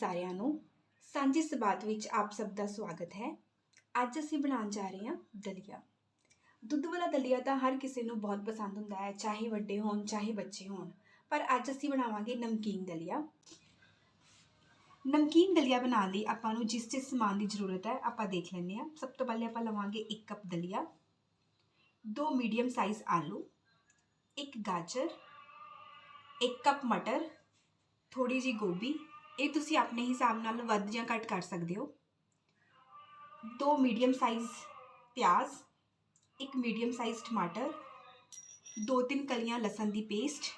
ਸਾਰਿਆਂ ਨੂੰ ਸਾਂਝੀ ਸਬਾਤ ਵਿੱਚ ਆਪ ਸਭ ਦਾ ਸਵਾਗਤ ਹੈ। ਅੱਜ ਅਸੀਂ ਬਣਾਉਣ ਜਾ ਰਹੇ ਹਾਂ ਦਲੀਆ। ਦੁੱਧ ਵਾਲਾ ਦਲੀਆ ਤਾਂ ਹਰ ਕਿਸੇ ਨੂੰ ਬਹੁਤ ਪਸੰਦ ਹੁੰਦਾ ਹੈ, ਚਾਹੇ ਵੱਡੇ ਹੋਣ, ਚਾਹੇ ਬੱਚੇ ਹੋਣ। ਪਰ ਅੱਜ ਅਸੀਂ ਬਣਾਵਾਂਗੇ ਨਮਕੀਨ ਦਲੀਆ। ਨਮਕੀਨ ਦਲੀਆ ਬਣਾਉਣ ਲਈ ਆਪਾਂ ਨੂੰ ਜਿਸ ਜਿਸ ਸਮਾਨ ਦੀ ਜ਼ਰੂਰਤ ਹੈ, ਆਪਾਂ ਦੇਖ ਲੈਂਦੇ ਹਾਂ। ਸਭ ਤੋਂ ਪਹਿਲੇ ਆਪਾਂ ਲਵਾਂਗੇ 1 ਕੱਪ ਦਲੀਆ, ਦੋ ਮੀਡੀਅਮ ਸਾਈਜ਼ ਆਲੂ, ਇੱਕ ਗਾਜਰ 1 ਕੱਪ ਮਟਰ ਥੋੜੀ ਜੀ ਗੋਭੀ ਇਹ ਤੁਸੀਂ ਆਪਣੇ ਹਿਸਾਬ ਨਾਲ ਵੱਧ ਜਾਂ ਘੱਟ ਕਰ ਸਕਦੇ ਹੋ। ਦੋ ਮੀਡੀਅਮ ਸਾਈਜ਼ ਪਿਆਜ਼, ਇੱਕ ਮੀਡੀਅਮ ਸਾਈਜ਼ ਟਮਾਟਰ, ਦੋ ਤਿੰਨ ਕਲੀਆਂ ਲਸਣ ਦੀ ਪੇਸਟ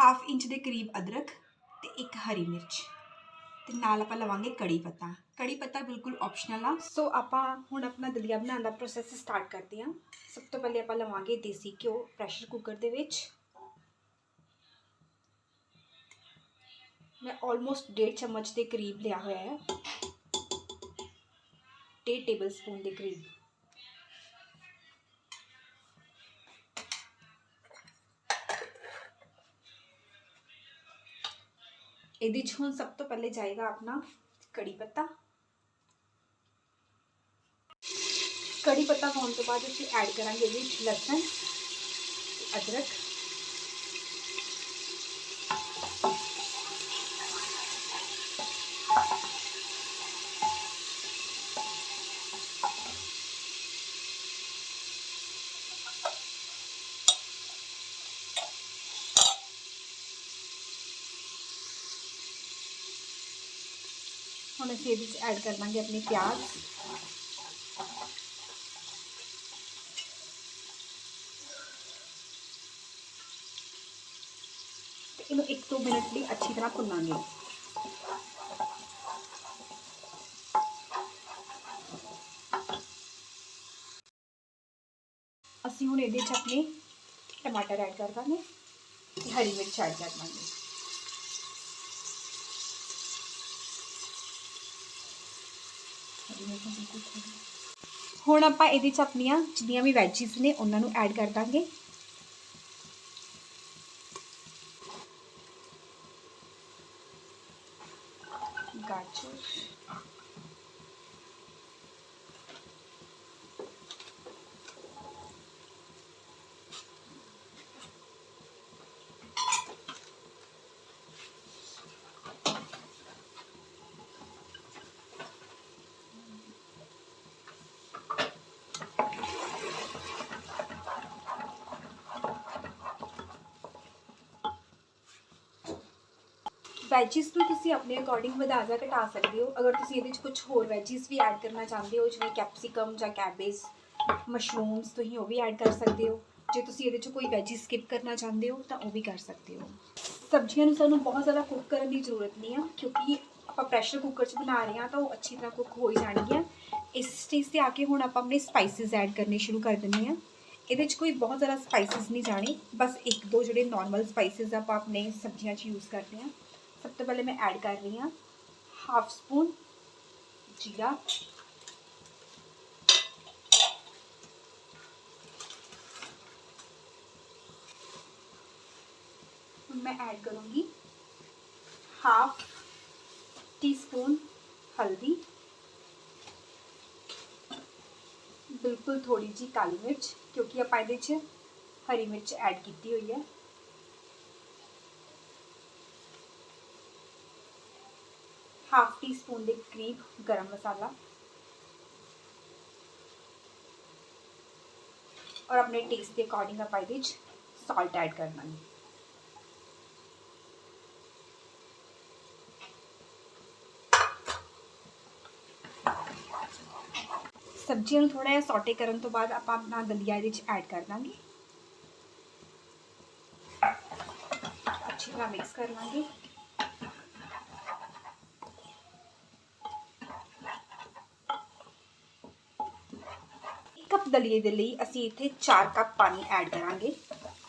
ਹਾਫ ਇੰਚ ਦੇ ਕਰੀਬ ਅਦਰਕ ਤੇ ਇੱਕ ਹਰੀ ਮਿਰਚ। ਤੇ ਨਾਲ ਆਪਾਂ ਲਵਾਂਗੇ ਕੜੀ ਪੱਤਾ। ਕੜੀ ਪੱਤਾ ਬਿਲਕੁਲ ਆਪਸ਼ਨਲ ਆ। ਸੋ ਆਪਾਂ ਹੁਣ ਆਪਣਾ ਦਲੀਆ ਬਣਾਉਣ ਦਾ ਪ੍ਰੋਸੈਸ ਸਟਾਰਟ ਕਰਦੇ ਹਾਂ। ਸਭ ਤੋਂ ਪਹਿਲੇ ਆਪਾਂ ਲਵਾਂਗੇ ਦੇਸੀ ਘਿਓ ਪ੍ਰੈਸ਼ਰ ਕੁੱਕਰ ਦੇ ਵਿੱਚ। ਮੈਂ ਆਲਮੋਸਟ 1.5 ਚਮਚ ਦੇ ਕਰੀਬ ਲਿਆ ਹੋਇਆ ਹੈ 1.5 ਟੇਬਲ ਸਪੂਨ ਦੇ ਕਰੀਬ ਇਹਦੇ 'ਚ ਹੁਣ ਸਭ ਤੋਂ ਪਹਿਲੇ ਜਾਏਗਾ ਆਪਣਾ ਕੜੀ ਪੱਤਾ ਕੜੀ ਪੱਤਾ ਪਾਉਣ ਤੋਂ ਬਾਅਦ ਅਸੀਂ ਐਡ ਕਰਾਂਗੇ ਇਹਦੇ ਵਿੱਚ ਲਸਣ ਤੇ ਅਦਰਕ ਹੁਣ ਅਸੀਂ ਇਹਦੇ ਵਿੱਚ ਐਡ ਕਰ ਦਾਂਗੇ ਆਪਣੇ ਪਿਆਜ਼ ਤੇ ਇਹਨੂੰ 1-2 ਮਿੰਟ ਲਈ ਅੱਛੀ ਤਰ੍ਹਾਂ ਭੁੰਨਾਂਗੇ ਅਸੀਂ ਹੁਣ ਇਹਦੇ ਵਿੱਚ ਆਪਣੇ ਟਮਾਟਰ ਐਡ ਕਰ ਦਾਂਗੇ ਤੇ ਹਰੀ ਮਿਰਚ ਐਡ ਕਰ ਦਾਂਗੇ ਹੁਣ ਆਪਾਂ ਇਹਦੇ ਚ ਆਪਣੀਆਂ ਜਿੰਨੀਆਂ ਵੀ ਵੈਜੀਸ ਨੇ, ਉਹਨਾਂ ਨੂੰ ਐਡ ਕਰ ਦਾਂਗੇ। ਗਾਜਰ। ਵੈਜਿਸ ਨੂੰ ਤੁਸੀਂ ਆਪਣੇ ਅਕੋਰਡਿੰਗ ਵਧਾ ਜਾਂ ਘਟਾ ਸਕਦੇ ਹੋ ਅਗਰ ਤੁਸੀਂ ਇਹਦੇ ਵਿੱਚ ਕੁਝ ਹੋਰ ਵੈਜਿਸ ਵੀ ਐਡ ਕਰਨਾ ਚਾਹੁੰਦੇ ਹੋ ਜਿਵੇਂ ਕੈਪਸਿਕਮ ਜਾਂ ਕੈਬੇਜ ਮਸ਼ਰੂਮਸ ਤੁਸੀਂ ਉਹ ਵੀ ਐਡ ਕਰ ਸਕਦੇ ਹੋ ਜੇ ਤੁਸੀਂ ਇਹਦੇ 'ਚ ਕੋਈ ਵੈਜੀ ਸਕਿਪ ਕਰਨਾ ਚਾਹੁੰਦੇ ਹੋ ਤਾਂ ਉਹ ਵੀ ਕਰ ਸਕਦੇ ਹੋ ਸਬਜ਼ੀਆਂ ਨੂੰ ਸਾਨੂੰ ਬਹੁਤ ਜ਼ਿਆਦਾ ਕੁੱਕ ਕਰਨ ਦੀ ਜ਼ਰੂਰਤ ਨਹੀਂ ਆ ਕਿਉਂਕਿ ਆਪਾਂ ਪ੍ਰੈਸ਼ਰ ਕੁੱਕਰ 'ਚ ਬਣਾ ਰਹੇ ਹਾਂ ਤਾਂ ਉਹ ਅੱਛੀ ਤਰ੍ਹਾਂ ਕੁੱਕ ਹੋ ਹੀ ਜਾਣਗੀਆਂ ਇਸ ਸਟੇਜ ਤੇ ਆ ਕੇ ਹੁਣ ਆਪਾਂ ਆਪਣੇ ਸਪਾਈਸਿਸ ਐਡ ਕਰਨੇ ਸ਼ੁਰੂ ਕਰ ਦਿੰਦੇ ਹਾਂ ਇਹਦੇ 'ਚ ਕੋਈ ਬਹੁਤ ਜ਼ਿਆਦਾ ਸਪਾਈਸਿਸ ਨਹੀਂ ਜਾਣੇ ਬਸ ਇੱਕ ਦੋ ਜਿਹੜੇ ਨਾਰਮਲ ਸਪਾਈਸਿਸ ਆਪਾਂ ਆਪਣੇ ਸਬਜ਼ੀਆਂ 'ਚ ਯੂਜ਼ ਕਰਦੇ ਹਾਂ सबसे पहले मैं ऐड कर रही हूँ हाफ़ स्पून जीरा। मैं ऐड करूँगी हाफ़ टी स्पून हल्दी। बिल्कुल थोड़ी जी काली मिर्च, क्योंकि आप हरी मिर्च ऐड की हुई है। ਹਾਫ ਟੀ ਸਪੂਨ ਦੇ ਕਰੀਬ ਗਰਮ ਮਸਾਲਾ। ਔਰ ਆਪਣੇ ਟੇਸਟ ਦੇ ਅਕੋਰਡਿੰਗ ਆਪਾਂ ਇਹਦੇ 'ਚ ਸਾਲਟ ਐਡ ਕਰਨਾ ਹੈ ਸਬਜ਼ੀਆਂ ਨੂੰ ਥੋੜਾ ਜਿਹਾ ਸੌਟੇ ਕਰਨ ਤੋਂ ਬਾਅਦ ਆਪਾਂ ਆਪਣਾ ਦਲੀਆ ਇਹਦੇ ਵਿੱਚ ਐਡ ਕਰ ਦਾਂਗੇ ਅੱਛੀ ਤਰ੍ਹਾਂ ਮਿਕਸ ਕਰ ਲਾਂਗੇ ਇੱਕ ਕੱਪ ਦਲੀਏ ਦੇ ਲਈ ਅਸੀਂ ਇੱਥੇ 4 ਕੱਪ ਪਾਣੀ ਐਡ ਕਰਾਂਗੇ।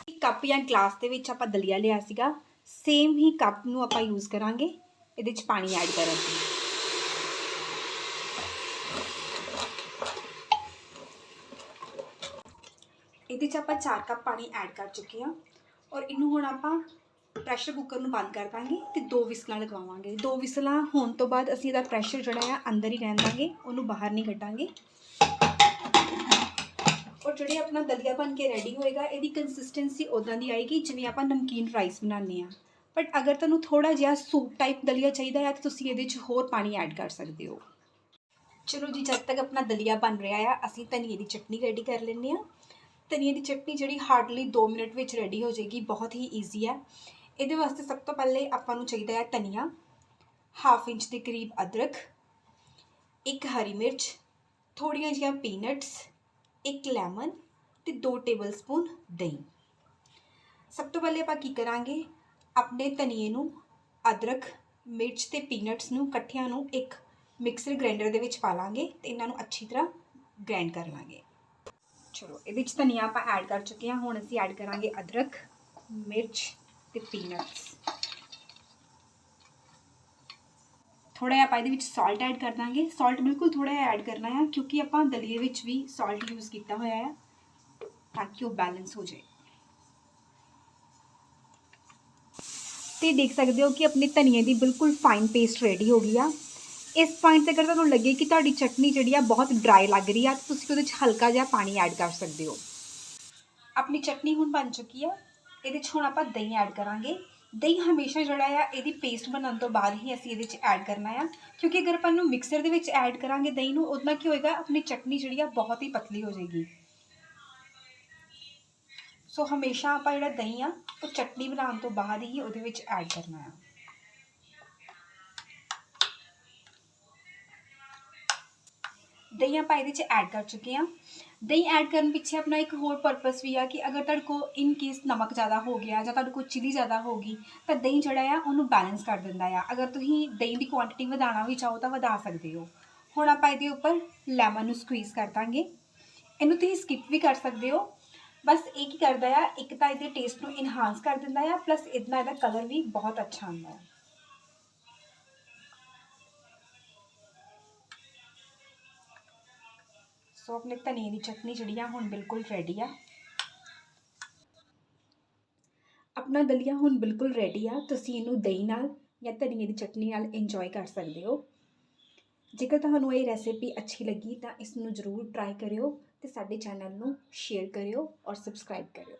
ਇੱਕ ਕੱਪ ਜਾਂ ਗਲਾਸ ਦੇ ਵਿੱਚ ਆਪਾਂ ਦਲੀਆ ਲਿਆ ਸੀਗਾ। ਸੇਮ ਹੀ ਕੱਪ ਨੂੰ ਆਪਾਂ ਯੂਜ਼ ਕਰਾਂਗੇ। ਇਹਦੇ ਵਿੱਚ ਪਾਣੀ ਐਡ ਕਰਨ ਲਈ ਇਹਦੇ 'ਚ ਆਪਾਂ 4 ਕੱਪ ਪਾਣੀ ਐਡ ਕਰ ਚੁੱਕੇ ਹਾਂ। ਔਰ ਇਹਨੂੰ ਹੁਣ ਆਪਾਂ ਪ੍ਰੈਸ਼ਰ ਕੁੱਕਰ ਨੂੰ ਬੰਦ ਕਰ ਦਾਂਗੇ ਤੇ ਦੋ ਵਿਸਲਾਂ ਲਗਵਾਵਾਂਗੇ। ਦੋ ਵਿਸਲਾਂ ਹੋਣ ਤੋਂ ਬਾਅਦ ਅਸੀਂ ਇਹਦਾ ਪ੍ਰੈਸ਼ਰ ਜਿਹੜਾ ਆ ਅੰਦਰ ਹੀ ਰਹਿਣ ਦਾਂਗੇ। ਉਹਨੂੰ ਬਾਹਰ ਨਹੀਂ ਕੱਢਾਂਗੇ। ਔਰ ਜਿਹੜੇ ਆਪਣਾ ਦਲੀਆ ਬਣ ਕੇ ਰੈਡੀ ਹੋਏਗਾ, ਇਹਦੀ ਕੰਸਿਸਟੈਂਸੀ ਉਦਾਂ ਦੀ ਆਏਗੀ, ਜਿਵੇਂ ਆਪਾਂ ਨਮਕੀਨ ਰਾਈਸ ਬਣਾਉਂਦੇ ਆ ਬਟ ਅਗਰ ਤੁਹਾਨੂੰ ਥੋੜਾ ਜਿਹਾ ਸੂਪ ਟਾਈਪ ਦਲੀਆ ਚਾਹੀਦਾ ਹੈ, ਤਾਂ ਤੁਸੀਂ ਇਹਦੇ 'ਚ ਹੋਰ ਪਾਣੀ ਐਡ ਕਰ ਸਕਦੇ ਹੋ। ਚਲੋ ਜੀ, ਜਦ ਤੱਕ ਆਪਣਾ ਦਲੀਆ ਬਣ ਰਿਹਾ ਆ, ਅਸੀਂ ਧਨੀਏ ਦੀ ਚਟਨੀ ਰੈਡੀ ਕਰ ਲੈਂਦੇ ਆ ਧਨੀਏ ਦੀ ਚਟਨੀ ਜਿਹੜੀ ਹਾਰਡਲੀ 2 ਮਿੰਟ ਵਿੱਚ ਰੈਡੀ ਹੋ ਜਾਏਗੀ, ਬਹੁਤ ਹੀ ਈਜ਼ੀ ਹੈ। ਇਹਦੇ ਵਾਸਤੇ ਸਭ ਤੋਂ ਪਹਿਲੇ ਆਪਾਂ ਨੂੰ ਚਾਹੀਦਾ ਹੈ ਧਨੀਆ ਹਾਫ ਇੰਚ ਦੇ ਕਰੀਬ ਅਦਰਕ, ਇੱਕ ਹਰੀ ਮਿਰਚ ਥੋੜੀਆਂ ਜਿਹੀਆਂ ਪੀਨਟਸ ਇੱਕ ਲੈਮਨ ਤੇ 2 ਟੇਬਲਸਪੂਨ ਦਹੀਂ। ਸਭ ਤੋਂ ਪਹਿਲੇ ਆਪਾਂ ਕੀ ਕਰਾਂਗੇ? ਆਪਣੇ ਧਨੀਏ ਨੂੰ, ਅਦਰਕ, ਮਿਰਚ ਤੇ ਪੀਨਟਸ ਨੂੰ ਇਕੱਠਿਆਂ ਨੂੰ ਇੱਕ ਮਿਕਸਰ ਗ੍ਰਾਈਂਡਰ ਦੇ ਵਿੱਚ ਪਾ ਲਾਂਗੇ ਤੇ ਇਹਨਾਂ ਨੂੰ ਅੱਛੀ ਤਰ੍ਹਾਂ ਗ੍ਰਾਈਂਡ ਕਰ ਲਾਂਗੇ। ਚਲੋ ਇਹਦੇ ਵਿੱਚ ਧਨੀਆ ਆਪਾਂ ਐਡ ਕਰ ਚੁੱਕੇ ਹਾਂ। ਹੁਣ ਅਸੀਂ ਐਡ ਕਰਾਂਗੇ ਅਦਰਕ, ਮਿਰਚ ਤੇ ਪੀਨਟਸ। ਥੋੜਾ ਜਿਹਾ ਆਪਾਂ ਇਹਦੇ ਵਿੱਚ ਸਾਲਟ ਐਡ ਕਰ ਦਾਂਗੇ ਸਾਲਟ ਬਿਲਕੁਲ ਥੋੜਾ ਜਿਹਾ ਐਡ ਕਰਨਾ ਹੈ ਕਿਉਂਕਿ ਆਪਾਂ ਦਲੀਏ ਵਿੱਚ ਵੀ ਸਾਲਟ ਯੂਜ਼ ਕੀਤਾ ਹੋਇਆ ਹੈ ਤਾਂ ਕਿ ਉਹ ਬੈਲੈਂਸ ਹੋ ਜਾਏ ਤੇ ਦੇਖ ਸਕਦੇ ਹੋ ਕਿ ਆਪਣੀ ਧਨੀਏ ਦੀ ਬਿਲਕੁਲ ਫਾਈਨ ਪੇਸਟ ਰੈਡੀ ਹੋ ਗਈ ਆ ਇਸ ਪੁਆਇੰਟ ਤੇ ਅਗਰ ਤੁਹਾਨੂੰ ਲੱਗੇ ਕਿ ਤੁਹਾਡੀ ਚਟਨੀ ਜਿਹੜੀ ਆ ਬਹੁਤ ਡਰਾਈ ਲੱਗ ਰਹੀ ਆ ਤਾਂ ਤੁਸੀਂ ਉਹਦੇ ਵਿੱਚ ਹਲਕਾ ਜਿਹਾ ਪਾਣੀ ਐਡ ਕਰ ਸਕਦੇ ਹੋ ਆਪਣੀ ਚਟਨੀ ਹੁਣ ਬਣ ਚੁੱਕੀ ਆ ਇਹਦੇ 'ਚ ਹੁਣ ਆਪਾਂ ਦਹੀਂ ਐਡ ਕਰਾਂਗੇ ਦਹੀਂ ਹਮੇਸ਼ਾ ਜਿਹੜਾ ਆ, ਇਹਦੀ ਪੇਸਟ ਬਣਨ ਤੋਂ ਬਾਅਦ ਹੀ ਅਸੀਂ ਇਹਦੇ ਵਿੱਚ ਐਡ ਕਰਨਾ ਆ। ਕਿਉਂਕਿ ਅਗਰ ਆਪਾਂ ਇਹਨੂੰ ਮਿਕਸਰ ਦੇ ਵਿੱਚ ਐਡ ਕਰਾਂਗੇ ਦਹੀਂ ਨੂੰ, ਉਹਦੇ ਕੀ ਹੋਏਗਾ, ਆਪਣੀ ਚਟਨੀ ਜਿਹੜੀ ਆ ਬਹੁਤ ਹੀ ਪਤਲੀ ਹੋ ਜਾਏਗੀ। ਸੋ ਹਮੇਸ਼ਾ ਆਪਾਂ ਜਿਹੜਾ ਦਹੀਂ ਆ, ਉਹ ਚਟਨੀ ਬਣਾਉਣ ਤੋਂ ਬਾਅਦ ਹੀ ਉਹਦੇ ਵਿੱਚ ਐਡ ਕਰਨਾ ਆ। ਦਹੀਂ ਆਪਾਂ ਇਹਦੇ ਵਿੱਚ ਐਡ ਕਰ ਚੁੱਕੇ ਹਾਂ ਦਹੀਂ ਐਡ ਕਰਨ ਪਿੱਛੇ ਆਪਣਾ ਇੱਕ ਹੋਰ ਪਰਪਸ ਵੀ ਆ ਕਿ ਅਗਰ ਤੁਹਾਡੇ ਕੋਲ ਇਨ ਕੇਸ ਨਮਕ ਜ਼ਿਆਦਾ ਹੋ ਗਿਆ ਜਾਂ ਤੁਹਾਡੇ ਕੋਲ ਚਿਲੀ ਜ਼ਿਆਦਾ ਹੋ ਗਈ, ਤਾਂ ਦਹੀਂ ਜਿਹੜਾ ਆ ਉਹਨੂੰ ਬੈਲੈਂਸ ਕਰ ਦਿੰਦਾ ਆ। ਅਗਰ ਤੁਸੀਂ ਦਹੀਂ ਦੀ ਕੁਆਂਟੀਟੀ ਵਧਾਉਣਾ ਵੀ ਚਾਹੋ ਤਾਂ ਵਧਾ ਸਕਦੇ ਹੋ। ਹੁਣ ਆਪਾਂ ਇਹਦੇ ਉੱਪਰ ਲੈਮਨ ਨੂੰ ਸਕਵੀਜ਼ ਕਰ ਦਾਂਗੇ। ਇਹਨੂੰ ਤੁਸੀਂ ਸਕਿਪ ਵੀ ਕਰ ਸਕਦੇ ਹੋ। ਬਸ ਇਹ ਕੀ ਕਰਦਾ ਆ, ਇੱਕ ਤਾਂ ਇਹਦੇ ਟੇਸਟ ਨੂੰ ਇਨਹਾਂਸ ਕਰ ਦਿੰਦਾ ਆ ਪਲੱਸ ਇਹਦਾ ਇਹਦਾ ਕਲਰ ਵੀ ਬਹੁਤ ਅੱਛਾ ਆਉਂਦਾ ਹੈ ਸੋ ਆਪਣੇ ਧਨੀਏ ਦੀ ਚਟਨੀ ਜਿਹੜੀ ਆ, ਹੁਣ ਬਿਲਕੁਲ ਰੈਡੀ ਆ। ਆਪਣਾ ਦਲੀਆ ਹੁਣ ਬਿਲਕੁਲ ਰੈਡੀ ਆ। ਤੁਸੀਂ ਇਹਨੂੰ ਦਹੀਂ ਨਾਲ ਜਾਂ ਧਨੀਏ ਦੀ ਚਟਨੀ ਨਾਲ ਇੰਜੋਏ ਕਰ ਸਕਦੇ ਹੋ। ਜੇਕਰ ਤੁਹਾਨੂੰ ਇਹ ਰੈਸਿਪੀ ਅੱਛੀ ਲੱਗੀ ਤਾਂ ਇਸ ਨੂੰ ਜ਼ਰੂਰ ਟਰਾਈ ਕਰਿਓ ਤੇ ਸਾਡੇ ਚੈਨਲ ਨੂੰ ਸ਼ੇਅਰ ਕਰਿਓ ਔਰ ਸਬਸਕ੍ਰਾਈਬ ਕਰਿਓ।